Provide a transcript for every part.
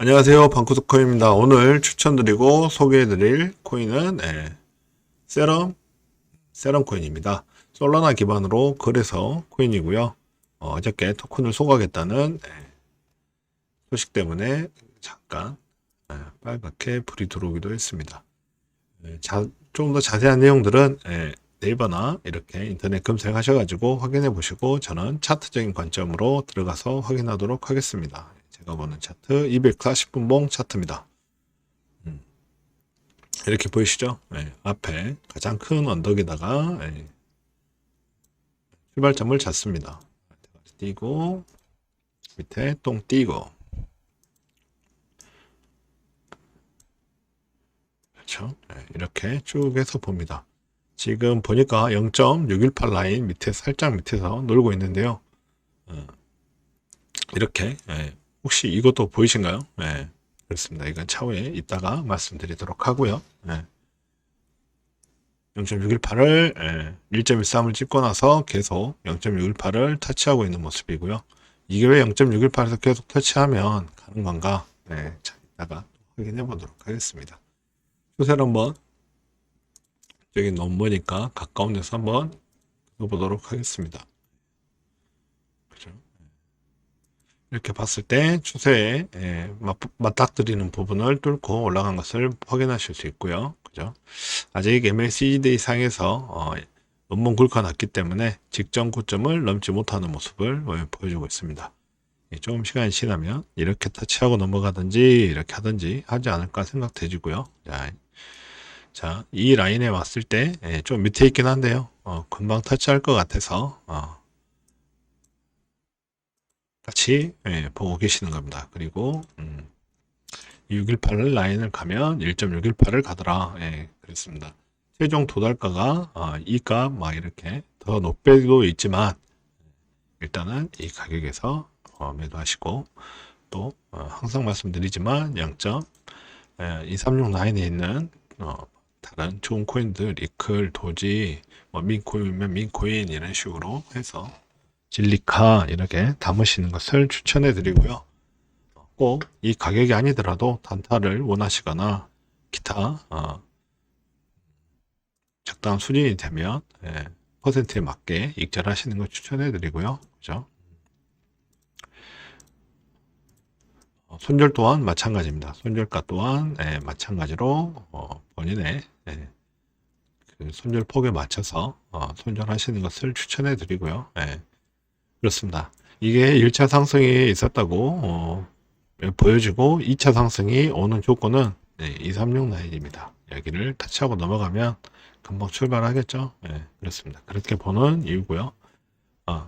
안녕하세요. 방구석코인입니다. 오늘 추천드리고 소개해드릴 코인은 예, 세럼, 세럼 코인입니다. 솔라나 기반으로 거래서 코인이고요. 어, 저께 토큰을 소각했다는 예, 소식 때문에 잠깐 예, 빨갛게 불이 들어오기도 했습니다. 예, 좀더 자세한 내용들은 예, 네이버나 이렇게 인터넷 검색하셔가지고 확인해 보시고 저는 차트적인 관점으로 들어가서 확인하도록 하겠습니다. 제가 보는 차트 240분봉 차트입니다. 음, 이렇게 보이시죠? 네, 앞에 가장 큰 언덕에다가 네, 출발점을 잡습니다. 띄고 밑에 똥 띄고 그렇죠? 네, 이렇게 쭉 해서 봅니다. 지금 보니까 0.618 라인 밑에 살짝 밑에서 놀고 있는데요. 어, 이렇게 예, 혹시 이것도 보이신가요? 네, 그렇습니다. 이건 차후에 이따가 말씀드리도록 하고요. 네. 0.618을 예, 1.13을 찍고 나서 계속 0.618을 터치하고 있는 모습이고요. 이게 왜 0.618에서 계속 터치하면 가는 건가? 네, 자, 이따가 확인해 보도록 하겠습니다. 추세를 한번 여기 머니까 가까운 데서 한번 보도록 하겠습니다. 그죠? 이렇게 봤을 때 추세에 예, 맞- 맞닥뜨리는 부분을 뚫고 올라간 것을 확인하실 수 있고요. 그죠? 아직 MACD 상에서 어, 논문 굵어놨기 때문에 직전 고점을 넘지 못하는 모습을 어, 보여주고 있습니다. 예, 조금 시간이 지나면 이렇게 터치하고 넘어가든지 이렇게 하든지 하지 않을까 생각되지고요. 자, 자, 이 라인에 왔을 때 좀 밑에 있긴 한데요. 어, 금방 터치할 것 같아서 어, 같이 예, 보고 계시는 겁니다. 그리고 음, 618 라인을 가면 1.618을 가더라. 예, 그랬습니다. 최종 도달가가 어, 이값 막 이렇게 더 높게도 있지만 일단은 이 가격에서 어, 매도하시고 또 어, 항상 말씀드리지만 0.236 라인에 있는 어, 다른 좋은 코인들 리클, 도지, 뭐 민코인이면 민코인 이런 식으로 해서 진리카 이렇게 담으시는 것을 추천해 드리고요. 꼭 이 가격이 아니더라도 단타를 원하시거나 기타 어, 적당한 수준이 되면 예, 퍼센트에 맞게 익절하시는 걸 추천해 드리고요. 그죠? 어, 손절 또한 마찬가지입니다. 손절가 또한 예, 마찬가지로 어, 본인의 예, 그 손절 폭에 맞춰서 어, 손절하시는 것을 추천해 드리고요. 예, 그렇습니다. 이게 1차 상승이 있었다고 어, 보여지고 2차 상승이 오는 조건은 네, 236 라인입니다. 여기를 터치하고 넘어가면 금방 출발하겠죠. 네, 그렇습니다. 그렇게 보는 이유고요. 어,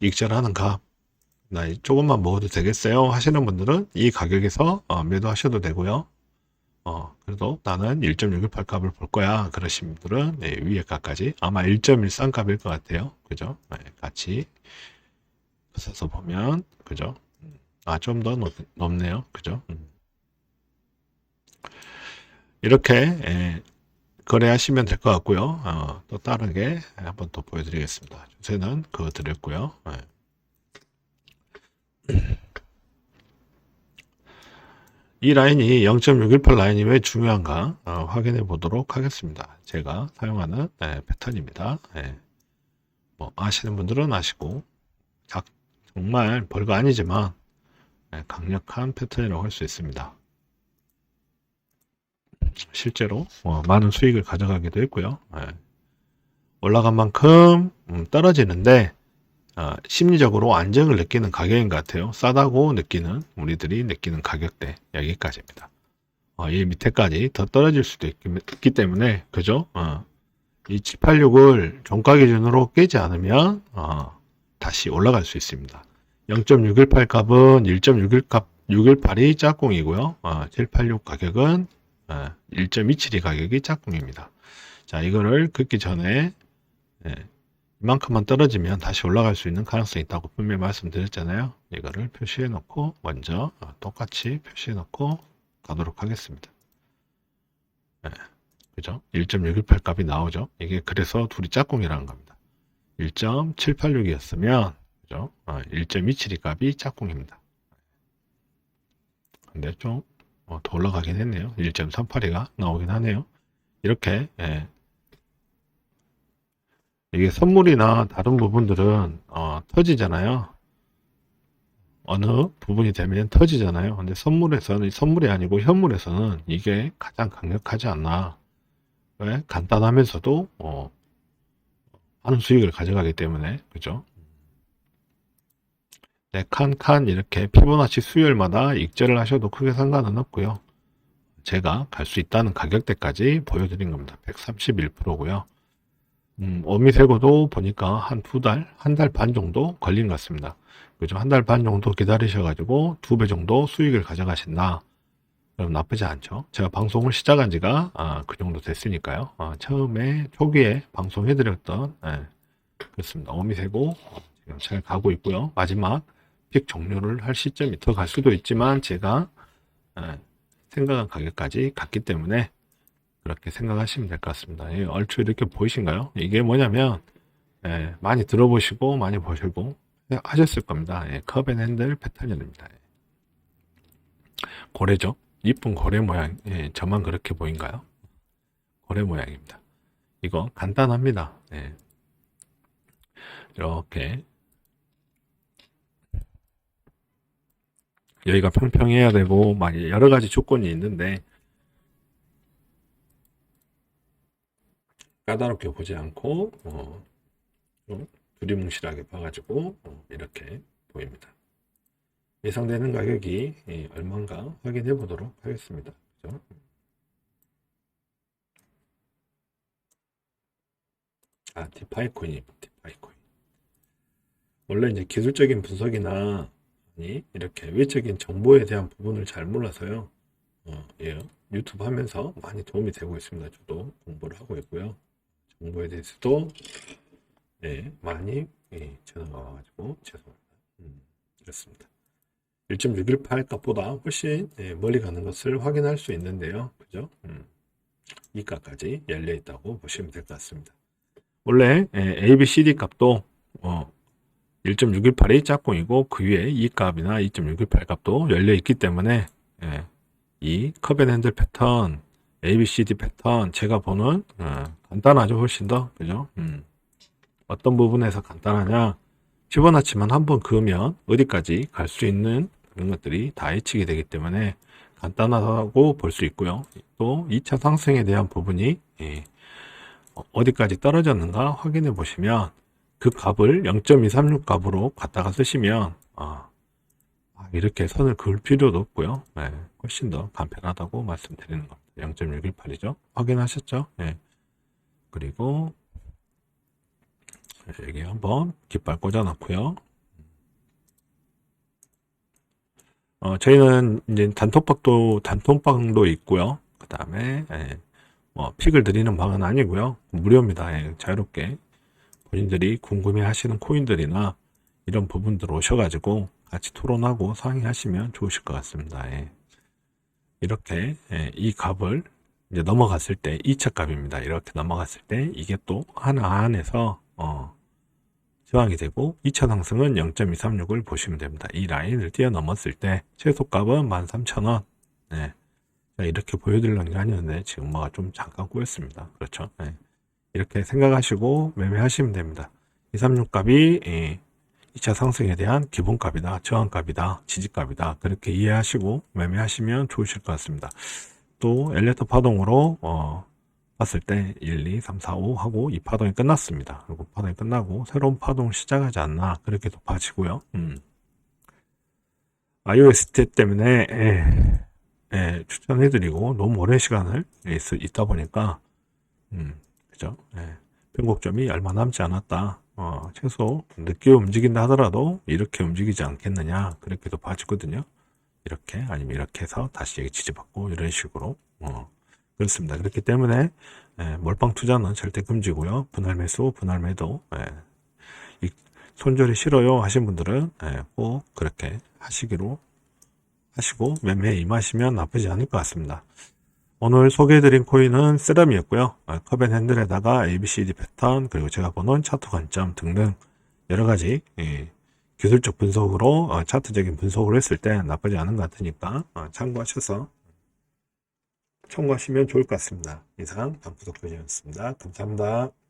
익절하는 값, 나 조금만 먹어도 되겠어요 하시는 분들은 이 가격에서 어, 매도하셔도 되고요. 어, 그래도 나는 1.618 값을 볼 거야. 그러신 분들은 네, 위에 값까지 아마 1.13 값일 것 같아요. 그죠? 네, 같이 써서 보면 그죠? 아, 좀 더 높네요. 그죠? 음. 이렇게 예, 거래하시면 될 것 같고요. 어, 또 다르게 한번 더 보여드리겠습니다. 요새는 그거 드렸고요. 예. 이 라인이 0.618 라인이 왜 중요한가 어, 확인해 보도록 하겠습니다. 제가 사용하는 예, 패턴입니다. 예. 뭐 아시는 분들은 아시고 작- 정말 별거 아니지만 예, 강력한 패턴이라고 할 수 있습니다. 실제로 어, 많은 수익을 가져가기도 했고요. 예. 올라간 만큼 음, 떨어지는데 어, 심리적으로 안정을 느끼는 가격인 것 같아요. 싸다고 느끼는 우리들이 느끼는 가격대 여기까지입니다. 어, 이 밑에까지 더 떨어질 수도 있기, 있기 때문에 그죠? 어, 이 786을 종가 기준으로 깨지 않으면 어, 다시 올라갈 수 있습니다. 0.618 값은 1.61값 618이 짝꿍이고요. 어, 786 가격은 어, 1.27이 가격이 짝꿍입니다. 자, 이거를 긋기 전에 예, 이만큼만 떨어지면 다시 올라갈 수 있는 가능성이 있다고 분명히 말씀드렸잖아요. 이거를 표시해 놓고 먼저 어, 똑같이 표시해 놓고 가도록 하겠습니다. 예, 그죠? 1.618 값이 나오죠. 이게 그래서 둘이 짝꿍이라는 겁니다. 1.786이었으면 그죠? 어, 1.272 값이 짝꿍입니다. 근데 좀 어, 더 올라가긴 했네요. 1.38이가 나오긴 하네요. 이렇게 예. 이게 선물이나 다른 부분들은 어, 터지잖아요. 어느 부분이 되면 터지잖아요. 근데 선물에서는 선물이 아니고 현물에서는 이게 가장 강력하지 않나. 왜? 간단하면서도 어, 많은 수익을 가져가기 때문에 그죠? 네, 칸, 칸 이렇게 피보나치 수요일마다 익절을 하셔도 크게 상관은 없고요. 제가 갈 수 있다는 가격대까지 보여드린 겁니다. 131%고요. 음, 어미 세고도 보니까 한 두 달, 한 달 반 정도 걸린 것 같습니다. 그죠? 한 달 반 정도 기다리셔가지고 두 배 정도 수익을 가져가신다. 그럼 나쁘지 않죠. 제가 방송을 시작한 지가 아, 그 정도 됐으니까요. 아, 처음에 초기에 방송해드렸던 예, 그렇습니다. 어미 세고 지금 잘 가고 있고요. 마지막 픽 종료를 할 시점이 더 갈 수도 있지만 제가 예, 생각한 가격까지 갔기 때문에 그렇게 생각하시면 될 것 같습니다. 예, 얼추 이렇게 보이신가요? 이게 뭐냐면 예, 많이 들어보시고 많이 보시고 하셨을 겁니다. 예, 컵앤 핸들 패턴입니다. 예. 고래죠? 이쁜 고래 모양. 예, 저만 그렇게 보인가요? 고래 모양입니다. 이거 간단합니다. 예. 이렇게 여기가 평평해야 되고 막 여러 가지 조건이 있는데 까다롭게 보지 않고 어, 좀 두리뭉실하게 봐가지고 어, 이렇게 보입니다. 예상되는 가격이 예, 얼마인가 확인해 보도록 하겠습니다. 그죠? 아, 디파이코인, 디파이코인. 원래 이제 기술적인 분석이나 아니, 이렇게 외적인 정보에 대한 부분을 잘 몰라서요. 어, 예, 유튜브 하면서 많이 도움이 되고 있습니다. 저도 공부를 하고 있고요. 정보에 대해서도 네, 많이 예, 전화가 와가지고 죄송합니다. 음, 그렇습니다. 1.618 값보다 훨씬 예, 멀리 가는 것을 확인할 수 있는데요. 그죠? 음, 이 값까지 열려 있다고 보시면 될 것 같습니다. 원래 예, A, B, C, D 값도 어, 1.618이 짝꿍이고 그 위에 이 값이나 2.618 값도 열려 있기 때문에 예, 이 커벤 핸들 패턴, A, B, C, D 패턴 제가 보는 어, 간단하죠 훨씬 더 그죠? 음. 어떤 부분에서 간단하냐? 피보나치만 한번 그으면 어디까지 갈 수 있는 그런 것들이 다 예측이 되기 때문에 간단하다고 볼 수 있고요. 또 2차 상승에 대한 부분이 예, 어, 어디까지 떨어졌는가 확인해 보시면 그 값을 0.236 값으로 갖다가 쓰시면 아, 아, 이렇게 선을 그을 필요도 없고요. 네, 훨씬 더 간편하다고 말씀드리는 겁니다. 0.618이죠. 확인하셨죠? 네. 그리고 여기 한번 깃발 꽂아 놓고요. 어, 저희는 이제 단톡방도 단톡방도 있고요. 그 다음에 예, 뭐 픽을 드리는 방은 아니고요. 무료입니다. 예, 자유롭게 본인들이 궁금해하시는 코인들이나 이런 부분들 오셔가지고 같이 토론하고 상의하시면 좋으실 것 같습니다. 예. 이렇게 예, 이 값을 이제 넘어갔을 때 2차 값입니다. 이렇게 넘어갔을 때 이게 또 하나 안에서 어, 저항이 되고 2차 상승은 0.236을 보시면 됩니다. 이 라인을 뛰어넘었을 때 최소값은 13,000원. 네. 이렇게 보여드리려는 게 아니었는데 지금 뭐가 좀 잠깐 꼬였습니다. 그렇죠? 네. 이렇게 생각하시고 매매하시면 됩니다. 236 값이 예, 2차 상승에 대한 기본값이다, 저항값이다, 지지값이다. 그렇게 이해하시고 매매하시면 좋으실 것 같습니다. 또 엘리베이터 파동으로 어, 봤을 때 1, 2, 3, 4, 5 하고 이 파동이 끝났습니다. 그리고 파동이 끝나고 새로운 파동을 시작하지 않나 그렇게 봐지고요. 음. iOS 때문에 에, 에, 추천해드리고 너무 오랜 시간을 있, 있다 보니까 음, 그죠? 예, 변곡점이 얼마 남지 않았다. 어, 최소 늦게 움직인다 하더라도 이렇게 움직이지 않겠느냐 그렇게도 봐지거든요. 이렇게 아니면 이렇게 해서 다시 지지받고 이런 식으로 어, 그렇습니다. 그렇기 때문에 예, 몰빵 투자는 절대 금지고요. 분할 매수, 분할 매도 예, 이 손절이 싫어요 하신 분들은 예, 꼭 그렇게 하시기로 하시고 매매에 임하시면 나쁘지 않을 것 같습니다. 오늘 소개해드린 코인은 세럼이었고요. 아, 컵앤 핸들에다가 ABCD 패턴 그리고 제가 보는 차트 관점 등등 여러 가지 예, 기술적 분석으로 어, 차트적인 분석을 했을 때 나쁘지 않은 것 같으니까 어, 참고하셔서 참고하시면 좋을 것 같습니다. 이상 방구독변이었습니다. 감사합니다.